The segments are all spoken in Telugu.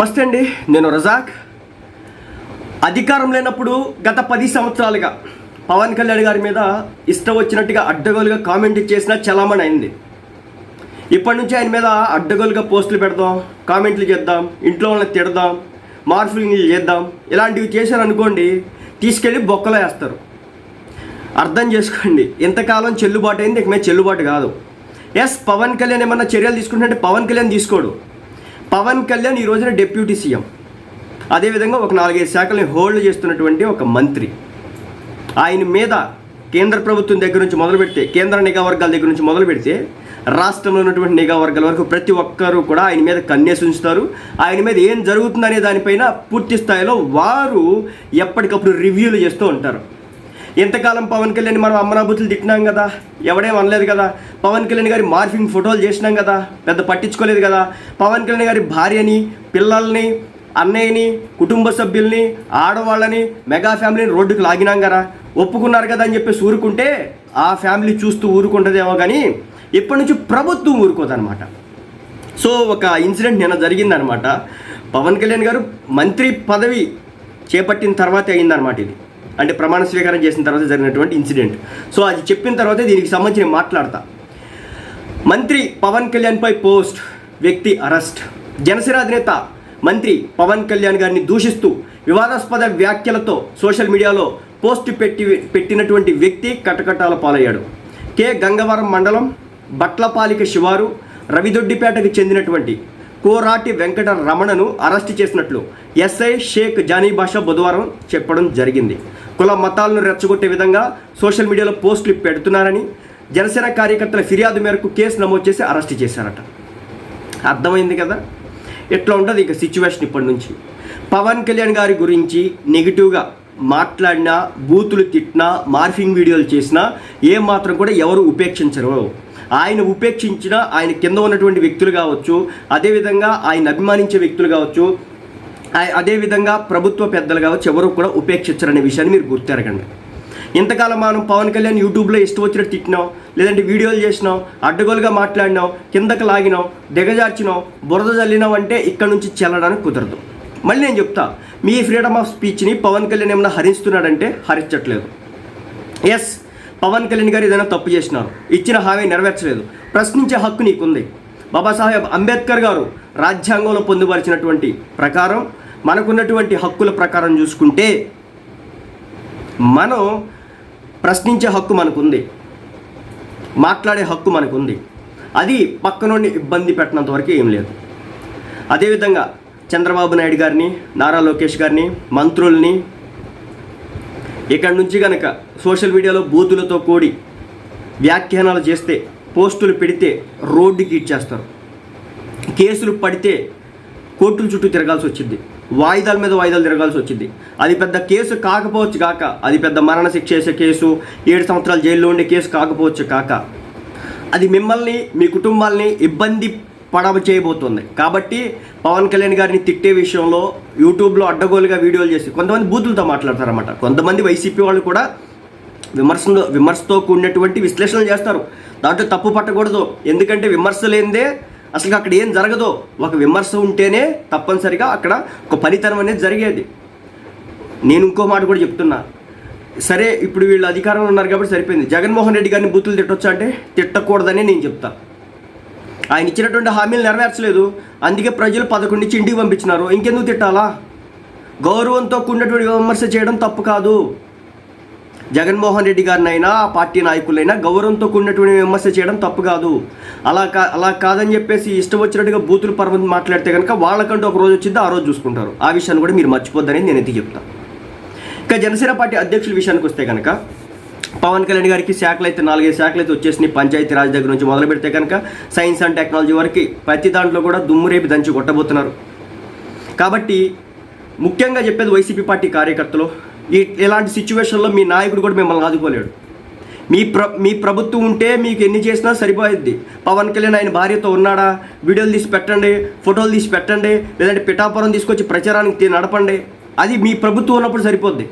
నమస్తే అండి నేను రజాక్. అధికారం లేనప్పుడు గత పది సంవత్సరాలుగా పవన్ కళ్యాణ్ గారి మీద ఇష్టం వచ్చినట్టుగా అడ్డగోలుగా కామెంట్ చేసిన చలామణి అయింది. ఇప్పటి నుంచి ఆయన మీద అడ్డగోలుగా పోస్టులు పెడదాం కామెంట్లు చేద్దాం ఇంట్లో వాళ్ళని తిడదాం మార్ఫింగ్లు చేద్దాం ఇలాంటివి చేశారనుకోండి తీసుకెళ్ళి బొక్కలో వేస్తారు. అర్థం చేసుకోండి ఇంతకాలం చెల్లుబాటు అయింది ఇక మీద చెల్లుబాటు కాదు. ఎస్ పవన్ కళ్యాణ్ ఏమన్నా చర్యలు తీసుకుంటే పవన్ కళ్యాణ్ తీసుకోడు. పవన్ కళ్యాణ్ ఈ రోజున డిప్యూటీ సీఎం. అదేవిధంగా ఒక నాలుగైదు శాఖల్ని హోల్డ్ చేస్తున్నటువంటి ఒక మంత్రి. ఆయన మీద కేంద్ర ప్రభుత్వం దగ్గర నుంచి మొదలు పెడితే కేంద్ర నిఘా వర్గాల దగ్గర నుంచి మొదలు పెడితే రాష్ట్రంలో ఉన్నటువంటి నిఘా వర్గాల వరకు ప్రతి ఒక్కరూ కూడా ఆయన మీద కన్నేసి ఉంచుతారు. ఆయన మీద ఏం జరుగుతుందనే దానిపైన పూర్తి స్థాయిలో వారు ఎప్పటికప్పుడు రివ్యూలు చేస్తూ ఉంటారు. ఎంతకాలం పవన్ కళ్యాణ్ మనం అమ్మనాబుతులు తిట్టినాం కదా. ఎవడేం అనలేదు కదా. పవన్ కళ్యాణ్ గారి మార్ఫింగ్ ఫోటోలు చేసినాం కదా. పెద్ద పట్టించుకోలేదు కదా. పవన్ కళ్యాణ్ గారి భార్యని పిల్లల్ని అన్నయ్యని కుటుంబ సభ్యుల్ని ఆడవాళ్ళని మెగా ఫ్యామిలీని రోడ్డుకు లాగినాం కదా. ఒప్పుకున్నారు కదా అని చెప్పేసి ఊరుకుంటే ఆ ఫ్యామిలీ చూస్తూ ఊరుకుంటుందేమో కానీ ఇప్పటి నుంచి ప్రభుత్వం ఊరుకోదనమాట సో ఒక ఇన్సిడెంట్ నిన్న జరిగిందనమాట పవన్ కళ్యాణ్ గారు మంత్రి పదవి చేపట్టిన తర్వాతే అయిందనమాట ఇది. అంటే ప్రమాణ స్వీకారం చేసిన తర్వాత జరిగినటువంటి ఇన్సిడెంట్. సో అది చెప్పిన తర్వాత దీనికి సంబంధించి మాట్లాడతా. మంత్రి పవన్ కళ్యాణ్పై పోస్ట్ వ్యక్తి అరెస్ట్. జనసేన అధినేత మంత్రి పవన్ కళ్యాణ్ గారిని దూషిస్తూ వివాదాస్పద వ్యాఖ్యలతో సోషల్ మీడియాలో పోస్ట్ పెట్టి పెట్టినటువంటి వ్యక్తి కటకటాల పాలయ్యాడు. కె. గంగవరం మండలం బట్లపాలిక శివారు రవిదొడ్డిపేటకు చెందినటువంటి కోరాటి వెంకట రమణను అరెస్ట్ చేసినట్లు ఎస్ఐ షేక్ జానీ బాషా బుధవారం చెప్పడం జరిగింది. కుల మతాలను రెచ్చగొట్టే విధంగా సోషల్ మీడియాలో పోస్టులు పెడుతున్నారని జనసేన కార్యకర్తల ఫిర్యాదు మేరకు కేసు నమోదు చేసి అరెస్ట్ చేశారట. అర్థమైంది కదా? ఎట్లా ఉంటుంది ఇక సిచ్యువేషన్ ఇప్పటి నుంచి? పవన్ కళ్యాణ్ గారి గురించి నెగిటివ్గా మాట్లాడినా బూతులు తిట్టినా మార్ఫింగ్ వీడియోలు చేసినా ఏ మాత్రం కూడా ఎవరు ఉపేక్షించరు. ఆయన ఉపేక్షించిన ఆయన కింద ఉన్నటువంటి వ్యక్తులు కావచ్చు అదేవిధంగా ఆయన అభిమానించే వ్యక్తులు కావచ్చు అదేవిధంగా ప్రభుత్వ పెద్దలు కావచ్చు ఎవరు కూడా ఉపేక్షించరనే విషయాన్ని మీరు గుర్తెరగండి. ఇంతకాలం మనం పవన్ కళ్యాణ్ యూట్యూబ్లో ఇష్టం వచ్చినట్టు తిట్టినాం లేదంటే వీడియోలు చేసినాం అడ్డగోలుగా మాట్లాడినాం కిందకి లాగినాం దిగజార్చినాం బురద చల్లినాం అంటే ఇక్కడ నుంచి చెల్లడానికి కుదరదు. మళ్ళీ నేను చెప్తా మీ ఫ్రీడమ్ ఆఫ్ స్పీచ్ని పవన్ కళ్యాణ్ ఏమైనా హరిస్తున్నాడంటే హరించట్లేదు. ఎస్ పవన్ కళ్యాణ్ గారు ఏదైనా తప్పు చేసినారు ఇచ్చిన హామీ నెరవేర్చలేదు ప్రశ్నించే హక్కు నీకుంది. బాబాసాహెబ్ అంబేద్కర్ గారు రాజ్యాంగంలో పొందుపరిచినటువంటి ప్రకారం మనకున్నటువంటి హక్కుల ప్రకారం చూసుకుంటే మనం ప్రశ్నించే హక్కు మనకుంది మాట్లాడే హక్కు మనకుంది. అది పక్క నుండి ఇబ్బంది పెట్టినంత వరకు ఏం లేదు. అదేవిధంగా చంద్రబాబు నాయుడు గారిని నారా లోకేష్ గారిని మంత్రుల్ని ఇక్కడి నుంచి కనుక సోషల్ మీడియాలో బూతులతో కూడి వ్యాఖ్యానాలు చేస్తే పోస్టులు పెడితే రోడ్డుకి ఇచ్చేస్తారు. కేసులు పడితే కోర్టుల చుట్టూ తిరగాల్సి వచ్చింది. వాయిదాల మీద వాయిదాలు తిరగాల్సి వచ్చింది. అది పెద్ద కేసు కాకపోవచ్చు కాక. అది పెద్ద మరణ శిక్ష వేసే కేసు ఏడు సంవత్సరాలు జైల్లో ఉండే కేసు కాకపోవచ్చు కాక. అది మిమ్మల్ని మీ కుటుంబాల్ని ఇబ్బంది పడవ చేయబోతుంది. కాబట్టి పవన్ కళ్యాణ్ గారిని తిట్టే విషయంలో యూట్యూబ్లో అడ్డగోలుగా వీడియోలు చేసి కొంతమంది బూతులతో మాట్లాడతారన్నమాట. కొంతమంది వైసీపీ వాళ్ళు కూడా విమర్శలు విమర్శతో కూడినటువంటి విశ్లేషణలు చేస్తారు. దాంట్లో తప్పు పట్టకూడదు. ఎందుకంటే విమర్శ లేనిదే అసలు అక్కడ ఏం జరగదో ఒక విమర్శ ఉంటేనే తప్పనిసరిగా అక్కడ ఒక పనితనం అనేది జరిగేది. నేను ఇంకో మాట కూడా చెప్తున్నా. సరే ఇప్పుడు వీళ్ళు అధికారంలో ఉన్నారు కాబట్టి సరిపోయింది. జగన్మోహన్ రెడ్డి గారిని బూతులు తిట్టొచ్చా అంటే తిట్టకూడదని నేను చెప్తా. ఆయన ఇచ్చినటువంటి హామీలు నెరవేర్చలేదు. అందుకే ప్రజలు పదకొండు నుంచి ఇంటికి పంపించినారు. ఇంకెందుకు తిట్టాలా? గౌరవంతో కూడినటువంటి విమర్శ చేయడం తప్పు కాదు. జగన్మోహన్ రెడ్డి గారినైనా ఆ పార్టీ నాయకులైనా గౌరవంతో కూడినటువంటి విమర్శ చేయడం తప్పు కాదు. అలా కా అలా కాదని చెప్పేసి ఇష్టం వచ్చినట్టుగా బూతులు పర్వం మాట్లాడితే కనుక వాళ్ళకంటూ ఒక రోజు వచ్చిందో ఆ రోజు చూసుకుంటారు. ఆ విషయాన్ని కూడా మీరు మర్చిపోద్దని నేను ఎత్తి చెప్తాను ఇంకా జనసేన పార్టీ అధ్యక్షుల విషయానికి వస్తే కనుక పవన్ కళ్యాణ్ గారికి శాఖలు అయితే నాలుగైదు శాఖలు అయితే వచ్చేసినాయి. పంచాయతీ రాజ్ దగ్గర నుంచి మొదలు పెడితే కనుక సైన్స్ అండ్ టెక్నాలజీ వరకు ప్రతి దాంట్లో కూడా దుమ్ము రేపి దంచి కొట్టబోతున్నారు. కాబట్టి ముఖ్యంగా చెప్పేది వైసీపీ పార్టీ కార్యకర్తలు ఇలాంటి సిచ్యువేషన్లో మీ నాయకుడు కూడా మిమ్మల్ని ఆదుకోలేడు. మీ ప్ర మీ ప్రభుత్వం ఉంటే మీకు ఎన్ని చేసినా సరిపోయిద్ది. పవన్ కళ్యాణ్ ఆయన భార్యతో ఉన్నాడా? వీడియోలు తీసి పెట్టండి ఫోటోలు తీసి పెట్టండి లేదంటే పిఠాపురం తీసుకొచ్చి ప్రచారానికి నడపండి. అది మీ ప్రభుత్వం ఉన్నప్పుడు సరిపోద్ది.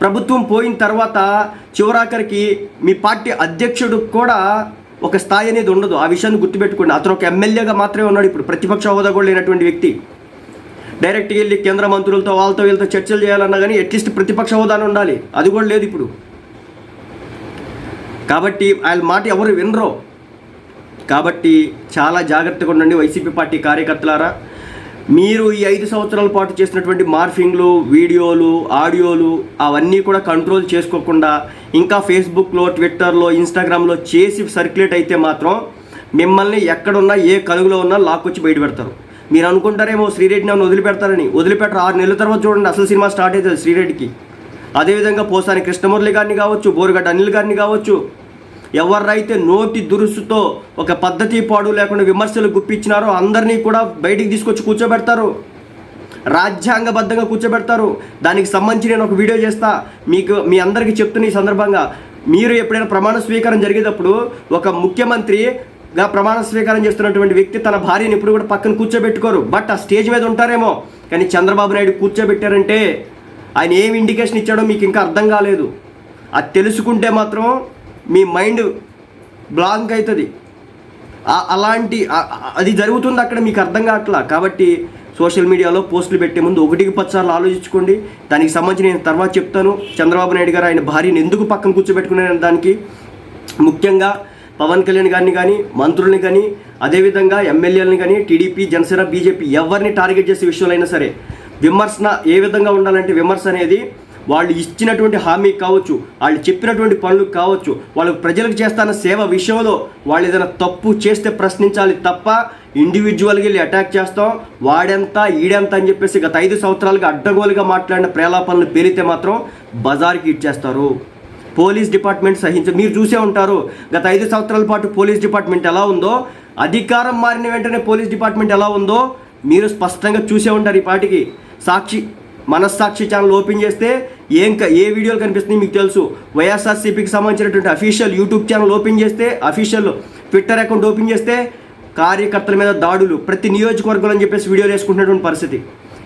ప్రభుత్వం పోయిన తర్వాత చివరాఖరికి మీ పార్టీ అధ్యక్షుడు కూడా ఒక స్థాయి అనేది ఉండదు. ఆ విషయాన్ని గుర్తుపెట్టుకోండి. అతను ఒక ఎమ్మెల్యేగా మాత్రమే ఉన్నాడు ఇప్పుడు. ప్రతిపక్ష హోదా కూడా లేనటువంటి వ్యక్తి. డైరెక్ట్గా వెళ్ళి కేంద్ర మంత్రులతో వాళ్ళతో వీళ్ళతో చర్చలు చేయాలన్నా కానీ అట్లీస్ట్ ప్రతిపక్ష హోదానే ఉండాలి. అది కూడా లేదు ఇప్పుడు. కాబట్టి వాళ్ళ మాట ఎవరు వినరు. కాబట్టి చాలా జాగ్రత్తగా ఉండండి వైసీపీ పార్టీ కార్యకర్తలారా. మీరు ఈ ఐదు సంవత్సరాల పాటు చేసినటువంటి మార్ఫింగ్లు వీడియోలు ఆడియోలు అవన్నీ కూడా కంట్రోల్ చేసుకోకుండా ఇంకా ఫేస్బుక్లో ట్విట్టర్లో ఇన్స్టాగ్రామ్లో చేసి సర్క్యులేట్ అయితే మాత్రం మిమ్మల్ని ఎక్కడున్నా ఏ కలుగులో ఉన్నా లాక్కొచ్చి బయట పెడతారు. మీరు అనుకుంటారేమో శ్రీరెడ్డి నన్ను వదిలిపెడతారని. వదిలిపెట్టరు. ఆరు నెలల తర్వాత చూడండి అసలు సినిమా స్టార్ట్ అవుతుంది శ్రీరెడ్డికి. అదేవిధంగా పోసాని కృష్ణమురళి గారిని కావచ్చు బోరుగడ్డ అనిల్ గారిని కావచ్చు ఎవరైతే నోటి దురుసుతో ఒక పద్ధతి పాడు లేకుండా విమర్శలు గుప్పించినారో అందరినీ కూడా బయటికి తీసుకొచ్చి కూర్చోబెడతారు. రాజ్యాంగబద్ధంగా కూర్చోబెడతారు. దానికి సంబంధించి నేను ఒక వీడియో చేస్తా. మీకు మీ అందరికీ చెప్తున్న ఈ సందర్భంగా మీరు ఎప్పుడైనా ప్రమాణ స్వీకారం జరిగేటప్పుడు ఒక ముఖ్యమంత్రి గా ప్రమాణ స్వీకారం చేస్తున్నటువంటి వ్యక్తి తన భార్యను ఎప్పుడు కూడా పక్కన కూర్చోబెట్టుకోరు. బట్ ఆ స్టేజ్ మీద ఉంటారేమో. కానీ చంద్రబాబు నాయుడు కూర్చోబెట్టారంటే ఆయన ఏం ఇండికేషన్ ఇచ్చాడో మీకు ఇంకా అర్థం కాలేదు. అది తెలుసుకుంటే మాత్రం మీ మైండ్ బ్లాంక్ అవుతుంది అలాంటి అది జరుగుతుంది అక్కడ మీకు అర్థం కావట్లా? కాబట్టి సోషల్ మీడియాలో పోస్టులు పెట్టే ముందు ఒకటికి పదిసార్లు ఆలోచించుకోండి. దానికి సంబంధించి నేను తర్వాత చెప్తాను. చంద్రబాబు నాయుడు గారు ఆయన భార్యను ఎందుకు పక్కన కూర్చోబెట్టుకునే దానికి ముఖ్యంగా పవన్ కళ్యాణ్ గారిని కానీ మంత్రుల్ని కానీ అదేవిధంగా ఎమ్మెల్యేలని కానీ టీడీపీ జనసేన బీజేపీ ఎవరిని టార్గెట్ చేసే విషయంలో అయినా సరే విమర్శన ఏ విధంగా ఉండాలంటే విమర్శ అనేది వాళ్ళు ఇచ్చినటువంటి హామీ కావచ్చు వాళ్ళు చెప్పినటువంటి పనులు కావచ్చు వాళ్ళు ప్రజలకు చేస్తున్న సేవ విషయంలో వాళ్ళు ఏదైనా తప్పు చేస్తే ప్రశ్నించాలి తప్ప ఇండివిజువల్గా వెళ్ళి అటాక్ చేస్తాం. వాడెంత ఈడెంత అని చెప్పేసి గత ఐదు సంవత్సరాలుగా అడ్డగోలుగా మాట్లాడిన ప్రేలాపనలు పేరితే మాత్రం బజార్కి ఇచ్చేస్తారు. పోలీస్ డిపార్ట్మెంట్ సహించ మీరు చూసే ఉంటారు. గత ఐదు సంవత్సరాల పాటు పోలీస్ డిపార్ట్మెంట్ ఎలా ఉందో అధికారం మారిన వెంటనే పోలీస్ డిపార్ట్మెంట్ ఎలా ఉందో మీరు స్పష్టంగా చూసే ఉంటారు ఈ పాటికి. సాక్షి మనస్సాక్షి ఛానల్ ఓపెన్ చేస్తే ఏం ఏ వీడియోలు కనిపిస్తుంది మీకు తెలుసు. వైఎస్ఆర్సీపీకి సంబంధించినటువంటి అఫీషియల్ యూట్యూబ్ ఛానల్ ఓపెన్ చేస్తే అఫీషియల్ ట్విట్టర్ అకౌంట్ ఓపెన్ చేస్తే కార్యకర్తల మీద దాడులు. ప్రతి నియోజకవర్గంలో అని చెప్పేసి వీడియోలు వేసుకుంటున్నటువంటి పరిస్థితి.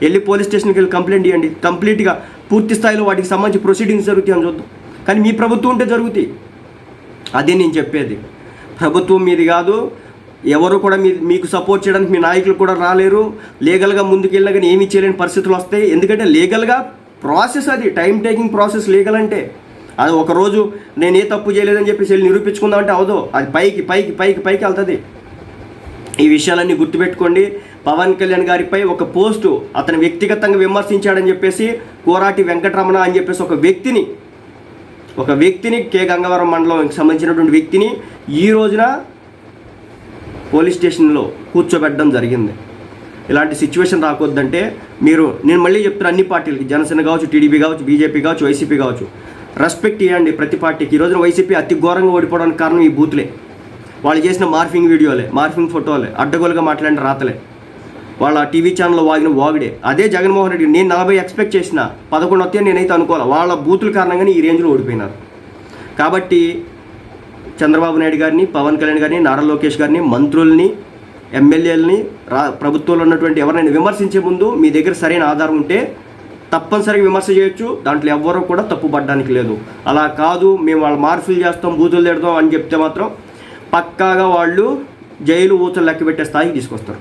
వెళ్ళి పోలీస్ స్టేషన్కి వెళ్ళి కంప్లైంట్ ఇవ్వండి. కంప్లీట్గా పూర్తి స్థాయిలో వాటికి సంబంధించి ప్రొసీడింగ్స్ జరుగుతాయని చూద్దాం. కానీ మీ ప్రభుత్వం ఉంటే జరుగుతాయి. అదే నేను చెప్పేది. ప్రభుత్వం మీది కాదు ఎవరు కూడా మీ మీకు సపోర్ట్ చేయడానికి మీ నాయకులు కూడా రాలేరు. లీగల్గా ముందుకెళ్ళినా కానీ ఏమీ చేయలేని పరిస్థితులు వస్తాయి. ఎందుకంటే లీగల్గా ప్రాసెస్ అది టైం టేకింగ్ ప్రాసెస్ లీగల్ అంటే. అది ఒక రోజు నేను ఏ తప్పు చేయలేదని చెప్పేసి వెళ్ళి నిరూపించుకుందామంటే అవదో. అది పైకి పైకి పైకి పైకి వెళ్తుంది. ఈ విషయాలన్నీ గుర్తుపెట్టుకోండి. పవన్ కళ్యాణ్ గారిపై ఒక పోస్టు అతను వ్యక్తిగతంగా విమర్శించాడని చెప్పేసి కోరాటి వెంకటరమణ అని చెప్పేసి ఒక వ్యక్తిని ఒక వ్యక్తిని కే గంగవరం మండలం సంబంధించినటువంటి వ్యక్తిని ఈ రోజున పోలీస్ స్టేషన్లో కూర్చోబెట్టడం జరిగింది. ఇలాంటి సిచ్యువేషన్ రాకూడదంటే మీరు నేను మళ్ళీ చెప్తున్నా అన్ని పార్టీలకి జనసేన కావచ్చు టీడీపీ కావచ్చు బీజేపీ కావచ్చు వైసీపీ కావచ్చు రెస్పెక్ట్ ఇవ్వండి ప్రతి పార్టీకి. ఈ రోజున వైసీపీ అతి ఘోరంగా ఓడిపోవడానికి కారణం ఈ బూత్లే. వాళ్ళు చేసిన మార్ఫింగ్ వీడియోలే మార్ఫింగ్ ఫోటోలే అడ్డగోలుగా మాట్లాడిన రాతలే. వాళ్ళ టీవీ ఛానల్లో వాగిన వాగుడే అదే జగన్మోహన్ రెడ్డి నేను నలభై ఎక్స్పెక్ట్ చేసిన పదకొండు వస్తే నేనైతే అనుకోవాలి? వాళ్ళ బూతుల కారణంగానే ఈ రేంజ్లో ఓడిపోయినారు. కాబట్టి చంద్రబాబు నాయుడు గారిని పవన్ కళ్యాణ్ గారిని నారా లోకేష్ గారిని మంత్రుల్ని ఎమ్మెల్యేలని రా ప్రభుత్వంలో ఉన్నటువంటి ఎవరైనా విమర్శించే ముందు మీ దగ్గర సరైన ఆధారం ఉంటే తప్పనిసరిగా విమర్శ చేయొచ్చు. దాంట్లో ఎవ్వరూ కూడా తప్పుపడడానికి లేదు. అలా కాదు మేము వాళ్ళు మార్పులు చేస్తాం బూతులు తిడతాం అని చెప్తే మాత్రం పక్కాగా వాళ్ళు జైలు ఊచలు లెక్క పెట్టే స్థాయికి తీసుకొస్తారు.